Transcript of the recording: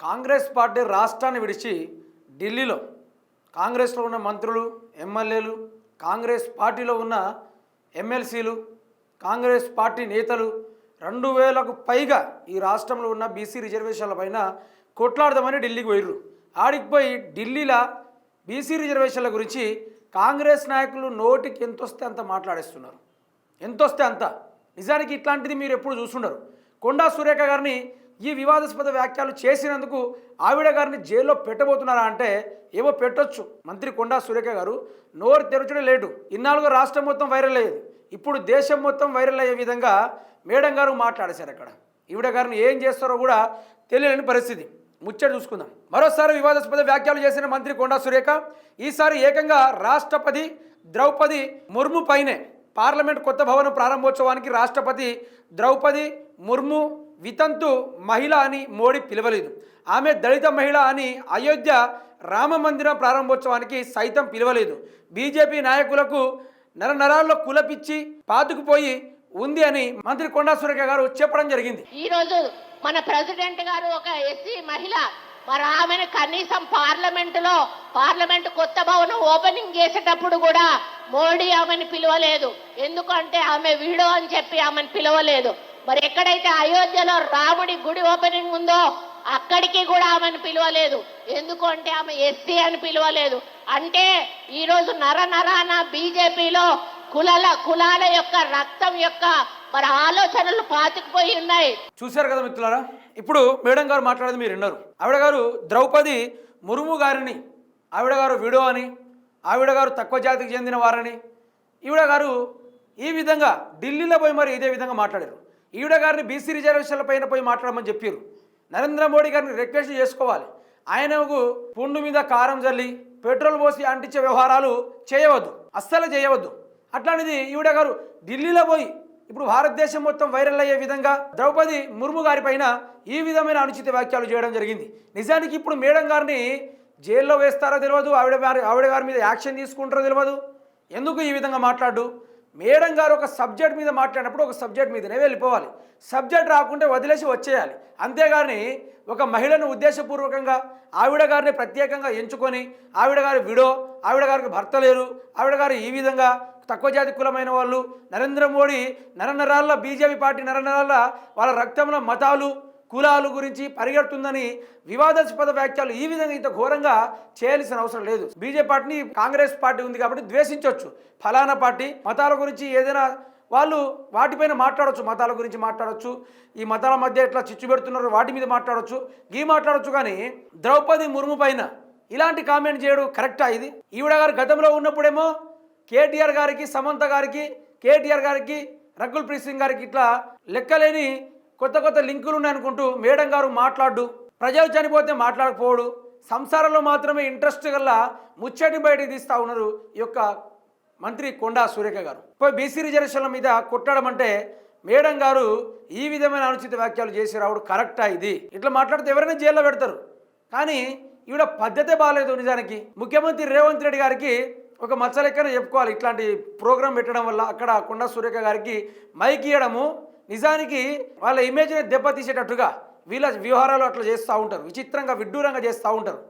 Congress party రాష్ట్రాన్ని విడిచి ఢిల్లీలో కాంగ్రెస్లో ఉన్న మంత్రులు ఎమ్మెల్యేలు కాంగ్రెస్ పార్టీలో ఉన్న ఎమ్మెల్సీలు కాంగ్రెస్ పార్టీ నేతలు రెండు వేలకు పైగా ఈ రాష్ట్రంలో ఉన్న బీసీ రిజర్వేషన్ల పైన కొట్లాడదామని ఢిల్లీకి పోయిర్రు. ఆడికి పోయి ఢిల్లీలో బీసీ రిజర్వేషన్ల గురించి కాంగ్రెస్ నాయకులు నోటికి ఎంత వస్తే అంత మాట్లాడేస్తున్నారు. ఎంత వస్తే అంత? నిజానికి ఇట్లాంటిది మీరు ఎప్పుడు చూసుండరు కొండా సురేఖ గారిని ఈ వివాదాస్పద వ్యాఖ్యలు చేసినందుకు ఆవిడ గారిని జైల్లో పెట్టబోతున్నారా అంటే ఏవో పెట్టొచ్చు. మంత్రి కొండా సురేఖ గారు నోరు తెరచడం లేటు ఇన్నాళ్ళుగా రాష్ట్రం మొత్తం వైరల్ అయ్యేది. ఇప్పుడు దేశం మొత్తం వైరల్ అయ్యే విధంగా మేడం గారు మాట్లాడేశారు అక్కడ. ఈవిడ గారిని ఏం చేస్తారో కూడా తెలియని పరిస్థితి. ముచ్చట చూసుకుందాం. మరోసారి వివాదాస్పద వ్యాఖ్యలు చేసిన మంత్రి కొండా సురేఖ ఈసారి ఏకంగా రాష్ట్రపతి ద్రౌపది ముర్ము పైనే పార్లమెంట్ కొత్త భవనం ప్రారంభోత్సవానికి రాష్ట్రపతి ద్రౌపది ముర్ము వితంతు మహిళ అని మోడీ పిలవలేదు. ఆమె దళిత మహిళ అని అయోధ్య రామ మందిరం ప్రారంభోత్సవానికి సైతం పిలవలేదు. బీజేపీ నాయకులకు నరనరాల్లో కులపిచ్చి పాతుకుపోయి ఉంది అని మంత్రి కొండా సురేఖ గారు చెప్పడం జరిగింది. ఈ రోజు మన ప్రెసిడెంట్ గారు ఒక ఎస్సీ మహిళ మరి ఆమెను కనీసం పార్లమెంట్లో పార్లమెంట్ కొత్త భవనం ఓపెనింగ్ చేసేటప్పుడు కూడా మోడీ ఆమెను పిలవలేదు. ఎందుకంటే ఆమె వీడో అని చెప్పి ఆమెను పిలవలేదు. మరి ఎక్కడైతే అయోధ్యలో రాముడి గుడి ఓపెనింగ్ ఉందో అక్కడికి కూడా ఆమెను పిలవలేదు. ఎందుకంటే ఆమె ఎస్సీ అని పిలవలేదు. అంటే ఈరోజు నర నరాన బీజేపీలో కులాల కులాల యొక్క రక్తం యొక్క మరి ఆలోచనలు పాతుకుపోయి ఉన్నాయి. చూశారు కదా మిత్రులారా? ఇప్పుడు మేడం గారు మాట్లాడేది మీరు విన్నారు. ఆవిడ గారు ద్రౌపది మురుము గారిని ఆవిడ గారు విడో అని ఆవిడ గారు తక్కువ జాతికి చెందిన వారని ఈవిడ గారు ఈ విధంగా ఢిల్లీలో పోయి మరి ఇదే విధంగా మాట్లాడారు. ఈవిడ గారిని బీసీ రిజర్వేషన్ల పైన పోయి మాట్లాడమని చెప్పారు నరేంద్ర మోడీ గారిని రిక్వెస్ట్ చేసుకోవాలి. ఆయనకు పుండు మీద కారం జల్లి పెట్రోల్ పోసి అంటించే వ్యవహారాలు చేయవద్దు. అస్సలు చేయవద్దు. అట్లాంటిది ఈవిడ గారు ఢిల్లీలో పోయి ఇప్పుడు భారతదేశం మొత్తం వైరల్ అయ్యే విధంగా ద్రౌపది ముర్ము గారి పైన ఈ విధమైన అనుచిత వ్యాఖ్యలు చేయడం జరిగింది. నిజానికి ఇప్పుడు మేడం గారిని జైల్లో వేస్తారో తెలియదు ఆవిడ గారి ఆవిడ గారి మీద యాక్షన్ తీసుకుంటారో తెలియదు ఎందుకు ఈ విధంగా మాట్లాడు మేడం గారు ఒక సబ్జెక్ట్ మీద మాట్లాడినప్పుడు ఒక సబ్జెక్ట్ మీదనే వెళ్ళిపోవాలి. సబ్జెక్ట్ రాకుంటే వదిలేసి వచ్చేయాలి. అంతేగాని ఒక మహిళను ఉద్దేశపూర్వకంగా ఆవిడ గారిని ప్రత్యేకంగా ఎంచుకొని ఆవిడ గారి విడో ఆవిడ గారికి భర్త లేరు ఆవిడ గారు ఈ విధంగా తక్కువ జాతి కులమైన వాళ్ళు నరేంద్ర మోడీ నరనరాళ్ళ బీజేపీ పార్టీ నరనరాళ్ళ వాళ్ళ రక్తంలో మతాలు కులాల గురించి పరిగెడుతుందని వివాదాస్పద వ్యాఖ్యలు ఈ విధంగా ఇంత ఘోరంగా చేయాల్సిన అవసరం లేదు. బీజేపీ పార్టీని కాంగ్రెస్ పార్టీ ఉంది కాబట్టి ద్వేషించవచ్చు ఫలానా పార్టీ మతాల గురించి ఏదైనా వాళ్ళు వాటిపైన మాట్లాడవచ్చు మతాల గురించి మాట్లాడవచ్చు ఈ మతాల మధ్య ఎట్లా చిచ్చు పెడుతున్నారు వాటి మీద మాట్లాడవచ్చు గీ మాట్లాడవచ్చు కానీ ద్రౌపది ముర్ము పైన ఇలాంటి కామెంట్ చేయడం కరెక్టా ఇది? ఈవిడ గారు గతంలో ఉన్నప్పుడేమో కేటీఆర్ గారికి సమంత గారికి కేటీఆర్ గారికి రకుల్ ప్రీత్ సింగ్ గారికి ఇట్లా లెక్కలేని కొత్త కొత్త లింకులు ఉన్నాయనుకుంటూ మేడం గారు మాట్లాడు. ప్రజలు చనిపోతే మాట్లాడకపోడు సంసారంలో మాత్రమే ఇంట్రెస్ట్ గల్ల ముచ్చటి బయటికి తీస్తూ ఉన్నారు ఈ యొక్క మంత్రి కొండా సురేఖ గారు. పోయి బీసీ రిజర్వేషన్ల మీద కొట్టడం అంటే మేడం గారు ఈ విధమైన అనుచిత వ్యాఖ్యలు చేసి రావడం కరెక్టా ఇది? ఇట్లా మాట్లాడితే ఎవరైనా జైల్లో పెడతారు. కానీ ఈవిడ పద్ధతే బాగాలేదు నిజానికి. ముఖ్యమంత్రి రేవంత్ రెడ్డి గారికి ఒక మచ్చలెక్కన చెప్పుకోవాలి. ఇట్లాంటి ప్రోగ్రాం పెట్టడం వల్ల అక్కడ కొండా సురేఖ గారికి మైక్ ఇవ్వడము నిజానికి వాళ్ళ ఇమేజ్ని దెబ్బతీసేటట్టుగా వీళ్ళ వ్యవహారాలు అట్లా చేస్తూ ఉంటారు. విచిత్రంగా విడ్డూరంగా చేస్తూ ఉంటారు.